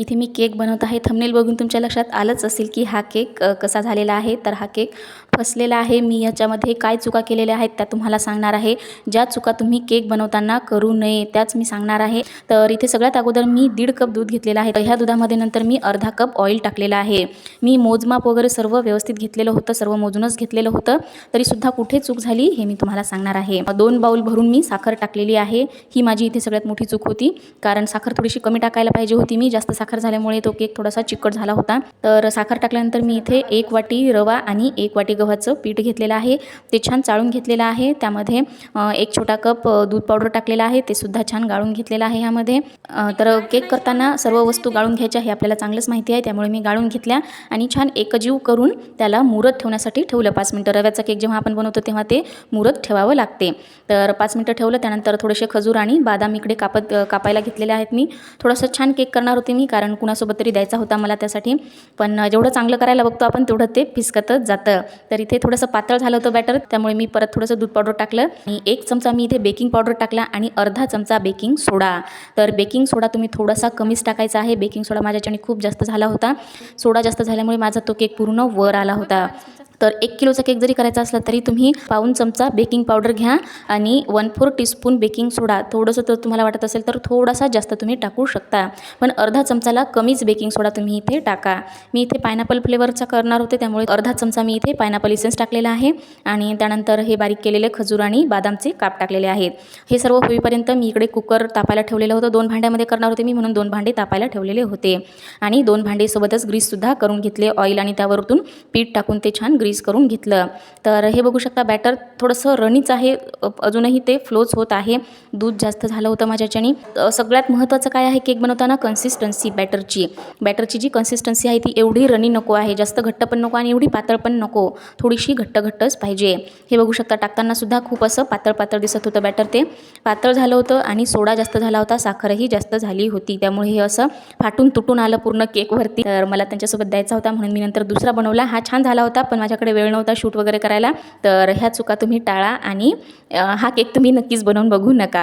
इथे मी केक बनवत आहे. थंबनेल बघून तुमच्या लक्षात आलंच असेल की हा केक कसा झालेला आहे. तर हा केक फसलेला आहे. मी याच्यामध्ये काय चुका केलेल्या आहेत त्या तुम्हाला सांगणार आहे. ज्या चुका तुम्ही केक बनवताना करू नये त्याच मी सांगणार आहे. तर इथे सगळ्यात अगोदर मी दीड कप दूध घेतलेलं आहे. तर ह्या दुधामध्ये नंतर मी अर्धा कप ऑइल टाकलेलं आहे. मी मोजमाप वगैरे सर्व व्यवस्थित घेतलेलं होतं. सर्व मोजूनच घेतलेलं होतं. तरीसुद्धा कुठे चूक झाली हे मी तुम्हाला सांगणार आहे. दोन बाऊल भरून मी साखर टाकलेली आहे. ही माझी इथे सगळ्यात मोठी चूक होती. कारण साखर थोडीशी कमी टाकायला पाहिजे होती. मी जास्त साखर साखर झाल्यामुळे तो केक थोडासा चिकट झाला होता. तर साखर टाकल्यानंतर मी इथे एक वाटी रवा आणि एक वाटी गव्हाचं पीठ घेतलेलं आहे. ते छान चाळून घेतलेलं आहे. त्यामध्ये एक छोटा कप दूध पावडर टाकलेला आहे. ते सुद्धा छान गाळून घेतलेलं आहे ह्यामध्ये. तर केक करताना सर्व वस्तू गाळून घ्यायच्या हे आपल्याला चांगलंच माहिती आहे. त्यामुळे मी गाळून घेतल्या आणि छान एकजीव करून त्याला मुरत ठेवण्यासाठी ठेवलं. पाच मिनटं रव्याचा केक जेव्हा आपण बनवतो तेव्हा ते मुरत ठेवावं लागते. तर पाच मिनटं ठेवलं. त्यानंतर थोडेसे खजूर आणि बादाम इकडे कापत कापायला घेतलेले आहेत मी. थोडंसं छान केक करणार होते मी कारण कारण कुणासोबत तरी द्यायचा होता मला त्यासाठी. पण जेवढं चांगलं करायला बघतो आपण तेवढं ते फिसकतच जातं. तर इथे थोडंसं पातळ झालं होतं बॅटर त्यामुळे मी परत थोडंसं दूध पावडर टाकलं. आणि एक चमचा मी इथे बेकिंग पावडर टाकला आणि अर्धा चमचा बेकिंग सोडा तर बेकिंग सोडा तुम्ही थोडासा कमीच टाकायचा आहे. बेकिंग सोडा माझ्याच्याने खूप जास्त झाला होता. सोडा जास्त झाल्यामुळे माझा तो केक पूर्ण वर आला होता. तर एक किलोचा केक जरी करायचा असला तरी तुम्ही पाऊन चमचा बेकिंग पावडर घ्या आणि one four teaspoon baking soda. थोडंसं तर तुम्हाला वाटत असेल तर थोडासा जास्त तुम्ही टाकू शकता. पण अर्धा चमचाला कमीच बेकिंग सोडा तुम्ही इथे टाका. मी इथे पायनॅपल फ्लेवरचा करणार होते त्यामुळे अर्धा चमचा मी इथे पायनॅपल इसेन्स टाकलेला आहे. आणि त्यानंतर हे बारीक केलेले खजूर आणि बादामचे काप टाकलेले आहेत. हे सर्व होईपर्यंत मी इकडे कुकर तापायला ठेवलेलं होतं. दोन भांड्यामध्ये करणार होते मी म्हणून दोन भांडे तापायला ठेवलेले होते. आणि दोन भांडेसोबतच ग्रीससुद्धा करून घेतले. ऑइल आणि त्यावरतून पीठ टाकून ते छान ग्रीस करून घेतलं. तर हे बघू शकता बॅटर थोडंसं रनीच आहे. अजूनही ते फ्लोच होत आहे. दूध जास्त झालं होतं माझ्याच्यानी. सगळ्यात महत्त्वाचं काय आहे केक बनवताना कन्सिस्टन्सी बॅटरची बॅटरची जी कन्सिस्टन्सी आहे ती एवढी रनी नको आहे. जास्त घट्ट पण नको आणि एवढी पातळ पण नको. थोडीशी घट्ट घट्टच पाहिजे. हे बघू शकता टाकताना सुद्धा खूप असं पातळ पातळ दिसत होतं बॅटर ते. पातळ झालं होतं आणि सोडा जास्त झाला होता. साखरही जास्त झाली होती. त्यामुळे हे असं फाटून तुटून आलं पूर्ण केकवरती तर मला त्यांच्यासोबत द्यायचा होता म्हणून मी नंतर दुसरा बनवला. हा छान झाला होता पण माझ्या माझ्याकडे वेळ नव्हता शूट वगैरे करायला तर ह्या चुका तुम्ही टाळा आणि हा केक तुम्ही नक्कीच बनवून बघू नका.